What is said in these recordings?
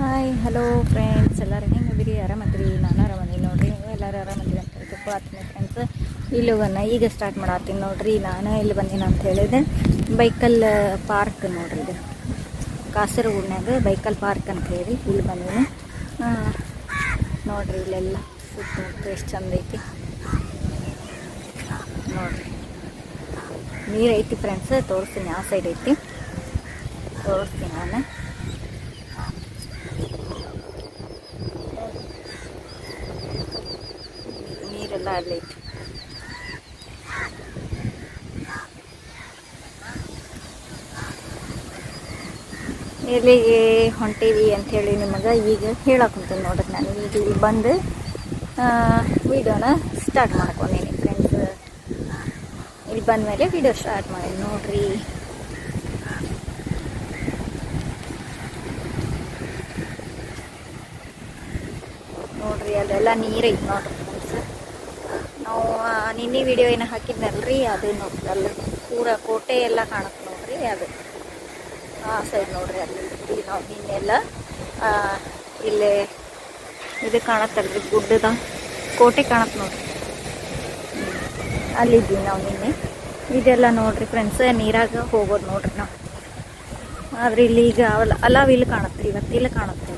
Hi hello friends ಎಲ್ಲರೂ ಹೆಂಗದಿರಿ ಆರಾಮದ್ರಿ? ನಾನು ಆರಾಮದೀನಿ ನೋಡ್ರಿ. ಎಲ್ಲರೂ ಆರಾಮದಿರಿ ಅಂತ ಹೇಳ್ತಪ್ಪ ಆತೀನಿ ಫ್ರೆಂಡ್ಸ್ ಇಲ್ಲಿ ಹೋಗೋಣ. ಈಗ ಸ್ಟಾರ್ಟ್ ಮಾಡತ್ತೀನಿ ನೋಡ್ರಿ. ನಾನು ಇಲ್ಲಿ ಬಂದೀನಿ ಅಂತ ಹೇಳಿದೆ. ಬೈಕಲ್ ಪಾರ್ಕ್ ನೋಡ್ರಿ ಇದು. ಕಾಸರಗೋಡ್ನಾಗ ಬೈಕಲ್ ಪಾರ್ಕ್ ಅಂತ ಹೇಳಿ ಇಲ್ಲಿ ಬಂದೀನಿ. ನೋಡ್ರಿ ಇಲ್ಲೆಲ್ಲ ಸುತ್ತಮುತ್ತ ಎಷ್ಟು ಚಂದ ಐತಿ. ನೋಡ್ರಿ. ನೀರು ಐತಿ ಫ್ರೆಂಡ್ಸ್ ತೋರಿಸ್ತೀನಿ. ಆ ಸೈಡ್ ಐತಿ. ತೋರಿಸ್ತೀನಿ ನಾನು. ನೀರೆಲ್ಲ ಅಲ್ಲೈತಿ ಎಲ್ಲಿಗೆ ಹೊಂಟೀವಿ ಅಂಥೇಳಿ ನಿಮಗೆ ಈಗ ಹೇಳಕ್ಕಂತೀನಿ ನೋಡ್ರಿ ನಾನು. ಈಗ ಇಲ್ಲಿ ಬಂದು ವಿಡಿಯೋನ ಸ್ಟಾರ್ಟ್ ಮಾಡ್ಕೊಂಡೀನಿ ಫ್ರೆಂಡ್ಸ್ ಇಲ್ಲಿ ಬಂದಮೇಲೆ ವಿಡಿಯೋ ಸ್ಟಾರ್ಟ್ ಮಾಡಿ ನೋಡ್ರಿ. ನೋಡ್ರಿ ಅದೆಲ್ಲ ನೀರೈತೆ ನೋಡ್ರಿ. ನಾವು ನಿನ್ನೆ ವಿಡಿಯೋ ಏನು ಹಾಕಿದ್ನಲ್ರಿ ಅದು ನೋಡ್ರಿ ಅಲ್ಲಿ, ಪೂರ ಕೋಟೆ ಎಲ್ಲ ಕಾಣುತ್ತೆ ನೋಡ್ರಿ, ಅದು ಆ ಸೈಡ್ ನೋಡ್ರಿ ಅಲ್ಲಿ. ನಾವು ನಿನ್ನೆಲ್ಲ ಇಲ್ಲೇ ಇದು ಕಾಣತ್ತಲ್ರಿ, ಗುಡ್ಡದ ಕೋಟೆ ಕಾಣತ್ತೆ ನೋಡ್ರಿ. ಅಲ್ಲಿದ್ವಿ ನಾವು ನಿನ್ನೆ. ಇದೆಲ್ಲ ನೋಡ್ರಿ ಫ್ರೆಂಡ್ಸ್ ನೀರಾಗ ಹೋಗೋದು ನೋಡ್ರಿ ನಾವು. ಆದ್ರೆ ಇಲ್ಲಿ ಈಗ ಅವಲ್ಲ ಅಲಾವ್ ಇಲ್ಲಿ ಕಾಣತ್ರಿ ಇವತ್ತು ಇಲ್ಲಿ ಕಾಣತ್ತೆ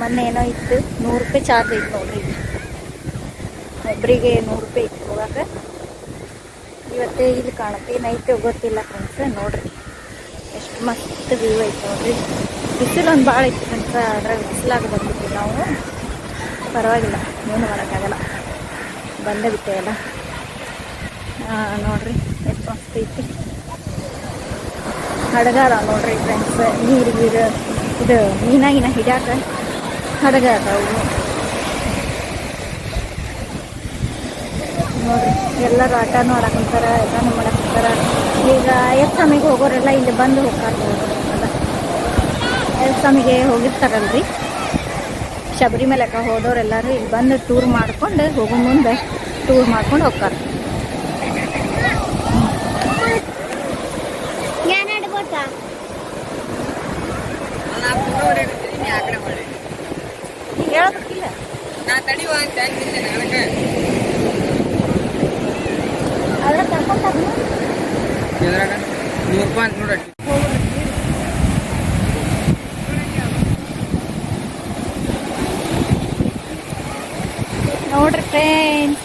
ಮೊನ್ನೆ ಏನೋ ಇತ್ತು, ನೂರು ರೂಪಾಯಿ ಚಾರ್ಜ್ ಐತೆ ನೋಡ್ರಿ ಒಬ್ರಿಗೆ ನೂರು ರೂಪಾಯಿ ಇತ್ತು ಹೋಗಾಕ ಇವತ್ತು ಇಲ್ಲಿ ಕಾಣುತ್ತೆ. ಏನೈತೆ ಗೊತ್ತಿಲ್ಲ ಫ್ರೆಂಡ್ಸ್ ನೋಡ್ರಿ. ಎಷ್ಟು ಮಸ್ತ್ ವ್ಯೂ ಐತೆ ನೋಡ್ರಿ. ಬಿಸಿಲು ಒಂದು ಭಾಳ ಐತಿ ಫ್ರೆಂಡ್ಸ್ ಅದ್ರಾಗ ಬಿಸಿಲಾಗಿ ಬಂದ್ಬಿಟ್ವಿ ನಾವು. ಪರವಾಗಿಲ್ಲ, ಏನು ಮಾಡೋಕ್ಕಾಗಲ್ಲ. ಬಂದೇ ಬಿಟ್ಟೆವಲ್ಲ ನೋಡ್ರಿ, ಎಷ್ಟು ಮಸ್ತ್ ಐತಿ. ಹಡಗಾರ ನೋಡ್ರಿ ಫ್ರೆಂಡ್ಸ್ ನೀರು ಗೀರು ಇದು ಮೀನಾಗಿನ ಹಿಡಿಯಾಕ ಹಡಗ ಅದಾವು ನೋಡ್ರಿ. ಎಲ್ಲರೂ ಆಟ ಆಡಾಕಂತಾರೆ ಎಲ್ಲಾನು ಮಾಡಾಕಂತಾರೆ. ಈಗ ಎಸ್ಸಾಮಿಗೆ ಹೋಗೋರೆಲ್ಲ ಇಲ್ಲಿ ಬಂದು ಹೋಗ್ತಾರೆ ಎಸ್ಸಾಮಿಗೆ ಹೋಗಿರ್ತಾರಲ್ರಿ. ಶಬರಿಮಲೆಗೆ ಹೋದವರೆಲ್ಲರೂ ಇಲ್ಲಿ ಬಂದು ಟೂರ್ ಮಾಡ್ಕೊಂಡು ಹೋಗೋ ಮುಂದೆ ಟೂರ್ ಮಾಡ್ಕೊಂಡು ಹೋಗ್ತಾರೆ. ಹೇಳ್ಬೇಕಿಲ್ಲ. ನಾ ತಡಿಯುವ ಅಂತ ಎದ್ರಾಗ ನೂರು ರೂಪಾಯಿ ಅಂತ ನೋಡಿ ನೋಡ್ರಿ ಫ್ರೆಂಡ್ಸ್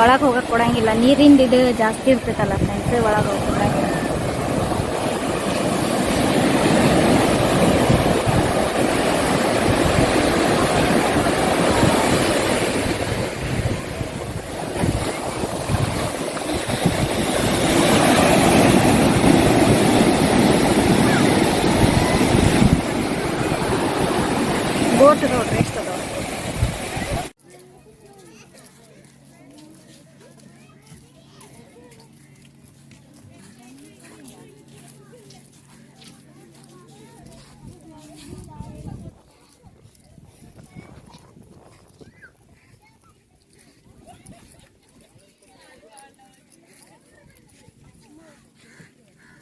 ಒಳಗೆ ಹೋಗಕ್ ಕೊಡಂಗಿಲ್ಲ. ನೀರಿಂದ ಇದು ಜಾಸ್ತಿ ಇರ್ತೈತಲ್ಲ ಫ್ರೆಂಡ್ಸ್ ಒಳಗೆ ಹೋಗಕ್.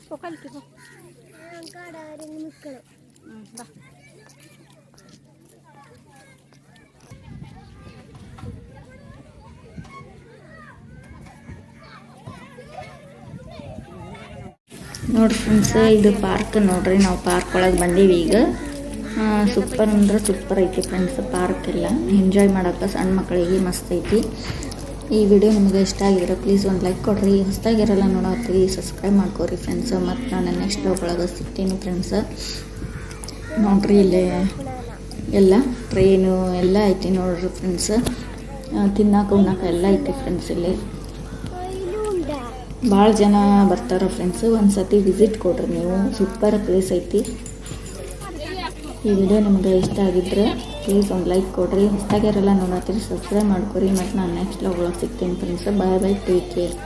ಹೋಗಲ್ಕಿ ಬಾ നിക്കണം ಹ್ಞೂ ಬಾ ನೋಡ್ರಿ ಫ್ರೆಂಡ್ಸ್ ಇದು ಪಾರ್ಕ್ ನೋಡ್ರಿ ನಾವು ಪಾರ್ಕ್ ಒಳಗೆ ಬಂದೀವಿ ಈಗ ಸೂಪರ್ ಅಂದ್ರೆ ಸೂಪರ್ ಐತಿ ಫ್ರೆಂಡ್ಸ್ ಪಾರ್ಕ್ ಎಲ್ಲ ಎಂಜಾಯ್ ಮಾಡೋಕೆ ಸಣ್ಣ ಮಕ್ಕಳಿಗೆ ಮಸ್ತ್ ಐತಿ ಈ ವಿಡಿಯೋ ನಿಮಗೆ ಇಷ್ಟ ಆಗಿದ್ರೆ ಪ್ಲೀಸ್ ಒಂದು ಲೈಕ್ ಕೊಡ್ರಿ. ಹೊಸದಾಗಿರಲ್ಲ ನೋಡತ್ತೀವಿ ಸಬ್ಸ್ಕ್ರೈಬ್ ಮಾಡ್ಕೊರಿ ಫ್ರೆಂಡ್ಸ್ ಮತ್ತು ನಾನು ನೆಕ್ಸ್ಟ್ ಒಳಗೆ ಸಿಗ್ತೀನಿ ಫ್ರೆಂಡ್ಸ್ ನೋಡ್ರಿ ಇಲ್ಲಿ ಎಲ್ಲ ಟ್ರೈನು ಎಲ್ಲ ಐತಿ ನೋಡ್ರಿ ಫ್ರೆಂಡ್ಸ್ ತಿನ್ನಕ್ಕೆ ಉಣ್ಣಾಕ ಎಲ್ಲ ಐತಿ ಫ್ರೆಂಡ್ಸ್ ಇಲ್ಲಿ. ಭಾಳ ಜನ ಬರ್ತಾರೆ ಫ್ರೆಂಡ್ಸ್ ಒಂದು ಸತಿ ವಿಸಿಟ್ ಕೊಡ್ರಿ ನೀವು. ಸೂಪರ್ ಪ್ಲೇಸ್ ಐತಿ. ಈ ವಿಡಿಯೋ ನಿಮ್ಗೆ ಇಷ್ಟ ಆಗಿದ್ರೆ ಪ್ಲೀಸ್ ಒಂದು ಲೈಕ್ ಕೊಡ್ರಿ. ಹೊಸ್ದಾಗ್ಯಾರೆಲ್ಲ ನೋಡತ್ತೀರಿ ಸಬ್ಸ್ಕ್ರೈಬ್ ಮಾಡ್ಕೊರಿ. ಮತ್ತು ನಾನು ನೆಕ್ಸ್ಟ್ ಒಳಗೆ ಸಿಗ್ತೀನಿ friends bye bye take care